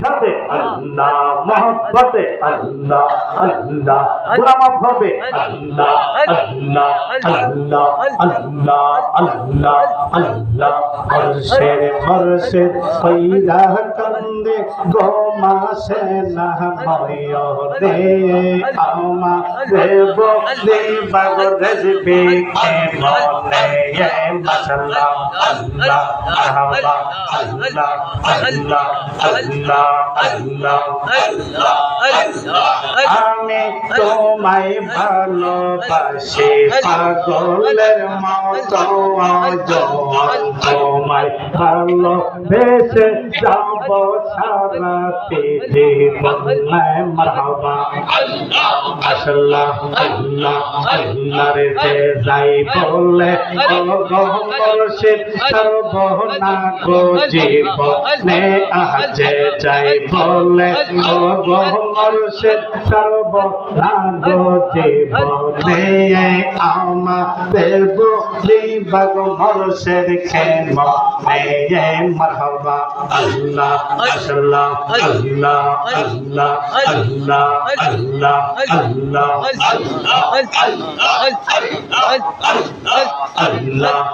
সাথে আল্লাহ। মহব্বতে আল্লাহ আল্লাহ। গোলাম হবে আল্লাহ আল্লাহ আল্লাহ আল্লাহ আল্লাহ আল্লাহ। হর্ষের হর্ষের কইরা কান্দে গো মাসে না মরিয় আমা দেব দেবাগ রেজবে মনে মাশাআল্লাহ আল্লাহ মারহাবা আল্লাহ আল্লাহ আল্লাহ। আল্লাহ আমি তোমায় ভালোবাসি পাগলের মতো জোয়ান তাই ভালো বেশে যাব সারা তেজে বললায় মারহাবা। আল্লাহ আল্লাহ সে সর্বনা আমা দেব জীব মরসের খেমা। মে মারহাবা আল্লাহ আল্লাহ আল্লাহ আল্লাহ আল্লাহ আল্লাহ আল্লাহ আল্লাহ আল্লাহ আল্লাহ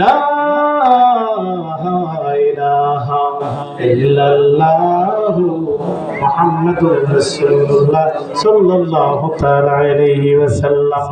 لا إله إلا الله محمد رسول الله صلى الله تعالى عليه وسلم